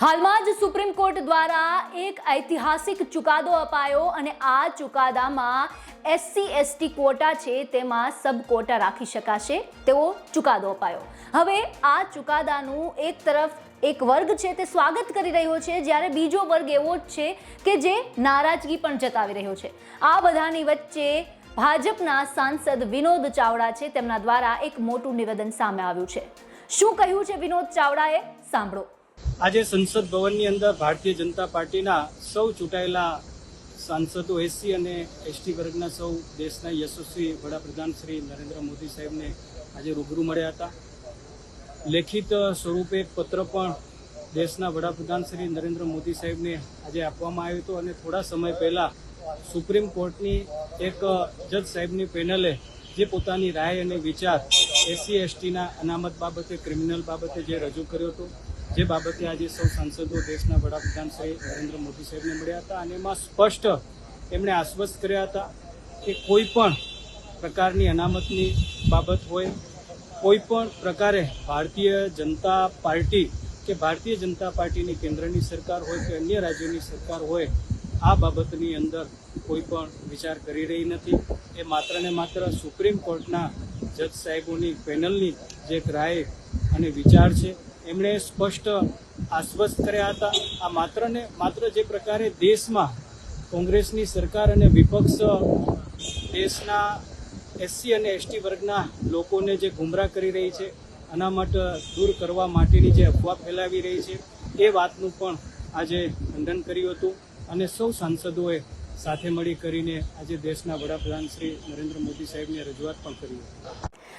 હાલમાં જ supreme court દ્વારા એક ઐતિહાસિક ચુકાદો અપાયો અને આ ચુકાદામાં એસસી, એસટી કોટા છે તેમાં સબ કોટા રાખી શકાશે. તેવો ચુકાદો અપાયો. હવે આ ચુકાદાનું એક તરફ એક વર્ગ છે તે સ્વાગત કરી રહ્યો છે, જ્યારે બીજો વર્ગ એવો જ છે કે જે નારાજગી પણ જતાવી રહ્યો છે. આ બધાની વચ્ચે ભાજપના સાંસદ વિનોદ ચાવડા છે, તેમના દ્વારા એક મોટું નિવેદન સામે આવ્યું છે. શું કહ્યું છે વિનોદ ચાવડાએ? સાંભળો. આજે સંસદ ભવનની અંદર ભારતીય જનતા પાર્ટીના સૌ ચૂંટાયેલા સાંસદો એસસી અને એસટી વર્ગના સૌ દેશના યશસ્વી વડાપ્રધાન શ્રી નરેન્દ્ર મોદી સાહેબને આજે રૂબરૂ મળ્યા હતા. લેખિત સ્વરૂપે પત્ર પણ દેશના વડાપ્રધાન શ્રી નરેન્દ્ર મોદી સાહેબને આજે આપવામાં આવ્યું હતું અને થોડા સમય પહેલાં સુપ્રીમ કોર્ટની એક જજ સાહેબની પેનલે જે પોતાની રાય અને વિચાર એસસી એસટીના અનામત બાબતે, ક્રિમિનલ બાબતે જે રજૂ કર્યો હતો જે બાબતે આજે સૌ સાંસદો દેશના વડાપ્રધાન શ્રી નરેન્દ્ર મોદી સાહેબને મળ્યા હતા અને એમાં સ્પષ્ટ એમણે આશ્વસ્ત કર્યા હતા કે કોઈ પણ પ્રકારની અનામતની બાબત હોય, કોઈ પણ પ્રકારે ભારતીય જનતા પાર્ટી કે ભારતીય જનતા પાર્ટીની કેન્દ્રની સરકાર હોય કે અન્ય રાજ્યોની સરકાર હોય, આ બાબતની અંદર કોઈ પણ વિચાર કરી રહી નથી. એ માત્ર ને માત્ર સુપ્રીમ કોર્ટના જજ સાહેબોની પેનલની જે એક રાય અને વિચાર છે. એમણે સ્પષ્ટ આશ્વસ્ત કર્યા હતા. આ માત્ર ને માત્ર જે પ્રકારે દેશમાં કોંગ્રેસની સરકાર અને વિપક્ષ દેશના એસસી અને એસટી વર્ગના લોકોને જે ગુમરાહ કરી રહી છે, અનામત દૂર કરવા માટેની જે અફવા ફેલાવી રહી છે, એ વાતનું પણ આજે ખંડન કર્યું હતું અને સૌ સાંસદોએ સાથે મળી કરીને આજે દેશના વડાપ્રધાન શ્રી નરેન્દ્ર મોદી સાહેબને રજૂઆત પણ કરી હતી.